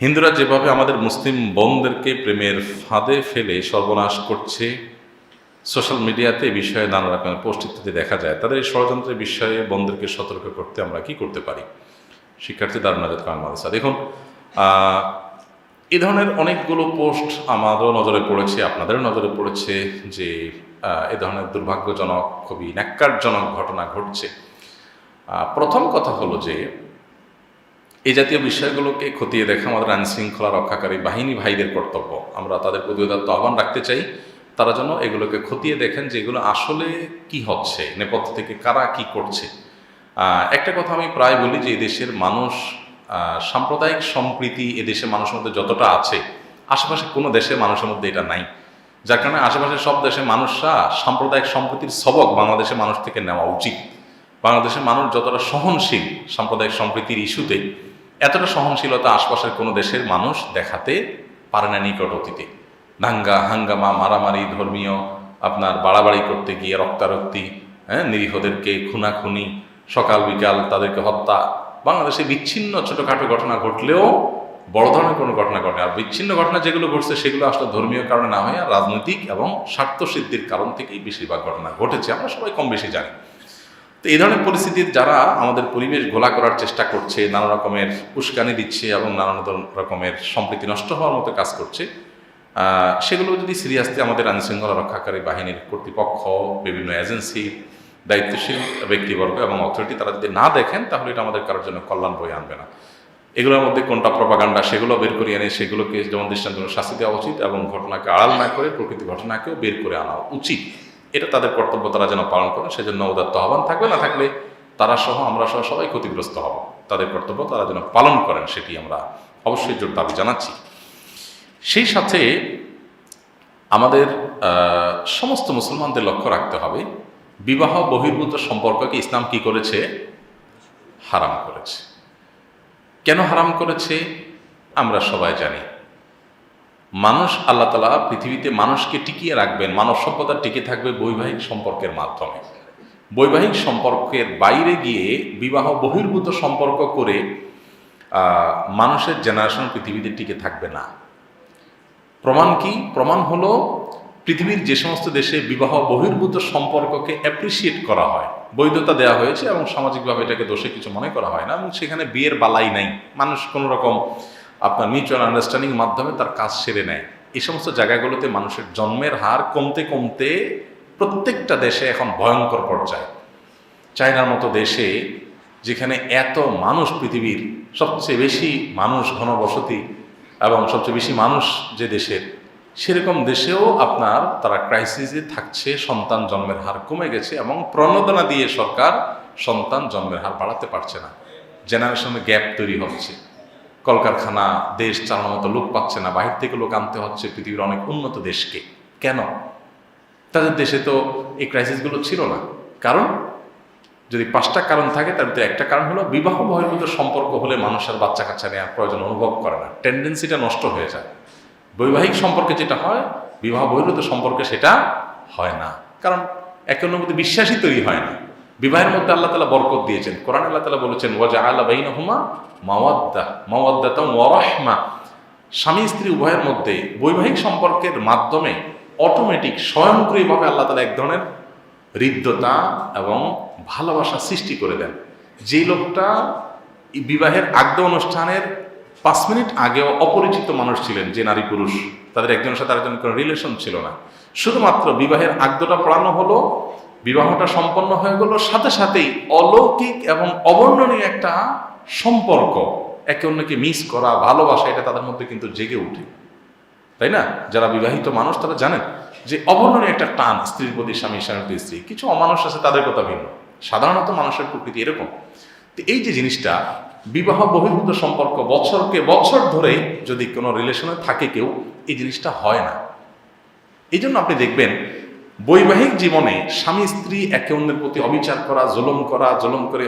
হিন্দুরা যেভাবে আমাদের মুসলিম বোনদেরকে প্রেমের ফাঁদে ফেলে সর্বনাশ করছে, সোশ্যাল মিডিয়াতে এই বিষয়ে নানা রকমের পোস্ট ইত্যাদি দেখা যায়, তাদের এই ষড়যন্ত্রের বিষয়ে বোনদেরকে সতর্ক করতে আমরা কি করতে পারি? শিক্ষার্থী দারুণাজাত কামাল মাদ্রাসা। দেখুন এ ধরনের অনেকগুলো পোস্ট আমাদেরও নজরে পড়েছে আপনাদেরও নজরে পড়েছে যে এ ধরনের দুর্ভাগ্যজনক, খুবই ন্যাক্কারজনক ঘটনা ঘটছে। প্রথম কথা হলো যে এই জাতীয় বিষয়গুলোকে খতিয়ে দেখা আমাদের আইন শৃঙ্খলা রক্ষাকারী বাহিনী ভাইদের কর্তব্য। আমরা তাদের প্রতি আহ্বান রাখতে চাই, তারা যেন এগুলোকে খতিয়ে দেখেন যে এগুলো আসলে কি হচ্ছে, নেপথ্য থেকে কারা কি করছে। একটা কথা আমি প্রায় বলি যে এদেশের মানুষ সাম্প্রদায়িক সম্প্রীতি এদেশের মানুষের মধ্যে যতটা আছে, আশেপাশে কোনো দেশের মানুষের মধ্যে এটা নাই। যার কারণে আশেপাশের সব দেশের মানুষরা সাম্প্রদায়িক সম্প্রীতির সবক বাংলাদেশের মানুষ থেকে নেওয়া উচিত। বাংলাদেশের মানুষ যতটা সহনশীল সাম্প্রদায়িক সম্প্রীতির ইস্যুতে এতটা সহনশীলতা আশপাশের কোনো দেশের মানুষ দেখাতে পারে না নিকট অতীতে। দাঙ্গা, হাঙ্গামা, মারামারি ধর্মীয় আপনার বাড়াবাড়ি করতে গিয়ে রক্তারক্তি হ্যাঁ নিরীহদেরকে খুনাখুনি, সকাল বিকাল তাদেরকে হত্যা। বাংলাদেশে বিচ্ছিন্ন ছোটোখাটো ঘটনা ঘটলেও বড় ধরনের কোনো ঘটনা ঘটে আর বিচ্ছিন্ন ঘটনা যেগুলো ঘটছে সেগুলো আসলে ধর্মীয় কারণে না হয়ে রাজনৈতিক এবং স্বার্থসিদ্ধির কারণ থেকেই বেশিরভাগ ঘটনা ঘটেছে। আমরা সবাই কম বেশি জানি। তো এই ধরনের পরিস্থিতির যারা আমাদের পরিবেশ ঘোলা করার চেষ্টা করছে, নানা রকমের উস্কানি দিচ্ছে এবং নানান রকমের সম্প্রীতি নষ্ট হওয়ার মতো কাজ করছে সেগুলো যদি সিরিয়াসলি আমাদের আইনশৃঙ্খলা রক্ষাকারী বাহিনীর কর্তৃপক্ষ, বিভিন্ন এজেন্সি, দায়িত্বশীল ব্যক্তিবর্গ এবং অথরিটি তারা যদি না দেখেন, তাহলে এটা আমাদের কারোর জন্য কল্যাণ বই আনবে না। এগুলোর মধ্যে কোনটা প্রপাগান্ডা সেগুলো বের করে এনে সেগুলোকে যেমন দৃষ্টান্ত শাস্তি দেওয়া উচিত এবং ঘটনাকে আড়াল না করে, প্রকৃতি ঘটনাকেও বের করে আনা উচিত। এটা তাদের কর্তব্য তারা যেন পালন করে, সেজন্য উদাত্ত আহ্বান থাকবে, না থাকলে তারা সহ, আমরা সহ সবাই ক্ষতিগ্রস্ত হব। তাদের কর্তব্য তারা যেন পালন করেন, সেটি আমরা অবশ্যই জোর দাবি জানাচ্ছি। সেই সাথে আমাদের সমস্ত মুসলমানদের লক্ষ্য রাখতে হবে, বিবাহ বহির্ভূত সম্পর্ককে ইসলাম কি করেছে? হারাম করেছে। কেন হারাম করেছে? আমরা সবাই জানি। মানুষ আল্লাহ তালা পৃথিবীতে মানুষকে টিকিয়ে রাখবেন, মানব সভ্যতা টিকে থাকবে বৈবাহিক সম্পর্কের মাধ্যমে। বৈবাহিক সম্পর্কের বাইরে গিয়ে বিবাহ বহির্ভূত সম্পর্ক করে মানুষের জেনারেশন পৃথিবীতে টিকে থাকবে না। প্রমাণ কি? প্রমাণ হলো পৃথিবীর যে সমস্ত দেশে বিবাহ বহির্ভূত সম্পর্ককে অ্যাপ্রিসিয়েট করা হয়, বৈধতা দেওয়া হয়েছে এবং সামাজিকভাবে এটাকে দোষে কিছু মনে করা হয় না এবং সেখানে বিয়ের বালাই নাই। মানুষ কোনো রকম আপনার মিউচুয়াল আন্ডারস্ট্যান্ডিং মাধ্যমে তার কাজ সেরে নেয়। এই সমস্ত জায়গাগুলোতে মানুষের জন্মের হার কমতে কমতে প্রত্যেকটা দেশে এখন ভয়ঙ্কর পর্যায়ে। চায়নার মতো দেশে যেখানে এত মানুষ পৃথিবীর সবচেয়ে বেশি মানুষ ঘনবসতি এবং সবচেয়ে বেশি মানুষ যে দেশের, সেরকম দেশেও আপনার তারা ক্রাইসিসে থাকছে, সন্তান জন্মের হার কমে গেছে এবং প্রণোদনা দিয়ে সরকার সন্তান জন্মের হার বাড়াতে পারছে না। জেনারেশনের গ্যাপ তৈরি হচ্ছে। কলকারখানা, দেশ চালানোর মতো লোক পাচ্ছে না। বাহির থেকে লোক আনতে হচ্ছে পৃথিবীর অনেক উন্নত দেশকে। কেন? তাদের দেশে তো এই ক্রাইসিসগুলো ছিল না। কারণ? যদি পাঁচটা কারণ থাকে, তার ভিতরে একটা কারণ হলো বিবাহ বহির্ভূত সম্পর্ক হলে মানুষ আর বাচ্চা কাচ্চা নেওয়ার প্রয়োজন অনুভব করে না। টেন্ডেন্সিটা নষ্ট হয়ে যায়। বৈবাহিক সম্পর্কে যেটা হয় বিবাহ বহির্ভূত সম্পর্কে সেটা হয় না। কারণ একে মধ্যে বিশ্বাসই তৈরি হয় না। বিবাহের মধ্যে আল্লাহ তালা বরকত দিয়েছেন। কোরআন আল্লাহ তালা বলেছেন ওয়াজা আল্লাহ বাইন হুমা মাওয়াদ্দা মাওয়াদ্দাতা ওয়ারহমা। স্বামী স্ত্রী উভয়ের মধ্যে বৈবাহিক সম্পর্কের মাধ্যমে অটোমেটিক স্বয়ংক্রিয়ভাবে আল্লাহ তালা এক ধরনের হৃদ্যতা এবং ভালোবাসা সৃষ্টি করে দেন। যে লোকটা বিবাহের আগ্য অনুষ্ঠানের পাঁচ মিনিট আগেও অপরিচিত মানুষ ছিলেন, যে নারী পুরুষ, তাদের একজনের সাথে আরেকজনের কোনো রিলেশন ছিল না। শুধুমাত্র বিবাহের আগ্যটা পড়ানো হলো বিবাহটা সম্পন্ন হয়ে গেল, সাথে সাথেই অলৌকিক এবং অবর্ণনীয় একটা সম্পর্ক একে অন্যকে মিস করা, ভালোবাসা, এটা তাদের মধ্যে কিন্তু জেগে উঠে তাই না? যারা বিবাহিত মানুষ, তারা জানেন যে অবর্ণনীয় একটা টান, স্ত্রীর প্রতি, স্বামী, স্বামীর প্রতি, স্ত্রী। কিছু অমানুষ আছে, তাদের কথা ভিন্ন। সাধারণত মানুষের প্রকৃতি এরকম। তো এই যে জিনিসটা, বিবাহ বহির্ভূত সম্পর্ক, বছরকে বছর ধরে যদি কোনো রিলেশনে থাকে কেউ, এই জিনিসটা হয় না। এই জন্য আপনি দেখবেন বৈবাহিক জীবনে স্বামী স্ত্রী একে অন্যের প্রতি অবিচার করা জলম করা জলম করে